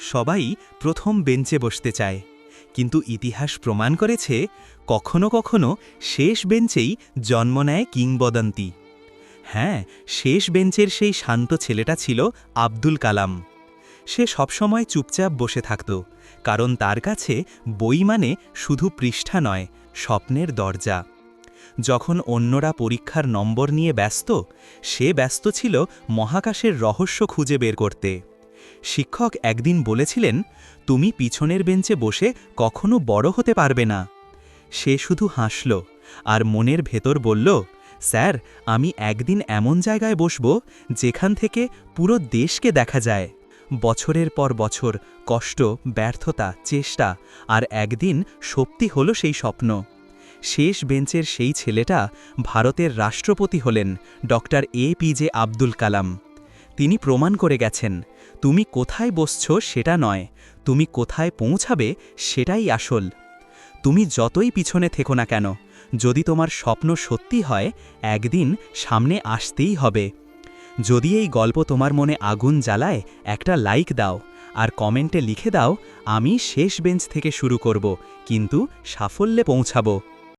সবাই প্রথম বেঞ্চে বসতে চায়। কিন্তু ইতিহাস প্রমাণ করেছে, কখনো কখনো শেষ বেঞ্চেই জন্ম নেয় কিংবদন্তি। হ্যাঁ শেষ বেঞ্চের সেই শান্ত ছেলেটা ছিল আব্দুল কালাম। সে সবসময় চুপচাপ বসে থাকত, কারণ তার কাছে বই মানে শুধু পৃষ্ঠা নয়, স্বপ্নের দরজা। যখন অন্যরা পরীক্ষার নম্বর নিয়ে ব্যস্ত, সে ব্যস্ত ছিল মহাকাশের রহস্য খুঁজে বের করতে। শিক্ষক একদিন বলেছিলেন, তুমি পিছনের বেঞ্চে বসে কখনো বড় হতে পারবে না। সে শুধু হাসল আর মনের ভেতর বলল, স্যার, আমি একদিন এমন জায়গায় বসব যেখান থেকে পুরো দেশকে দেখা যায়। বছরের পর বছর কষ্ট, ব্যর্থতা, চেষ্টা আর একদিন সত্যি হলো সেই স্বপ্ন। শেষ বেঞ্চের সেই ছেলেটা ভারতের রাষ্ট্রপতি হলেন doctor A P J Abdul Kalam. তিনি প্রমাণ করে গেছেন, তুমি কোথায় বসছ সেটা নয়, তুমি কোথায় পৌঁছাবে সেটাই আসল। তুমি যতই পিছনে থেকো না কেন, যদি তোমার স্বপ্ন সত্যি হয়, একদিন সামনে আসতেই হবে। যদি এই গল্প তোমার মনে আগুন জ্বালায়, একটা লাইক দাও, আর কমেন্টে লিখে দাও, আমি শেষ বেঞ্চ থেকে শুরু করব, কিন্তু সাফল্যে পৌঁছাবো।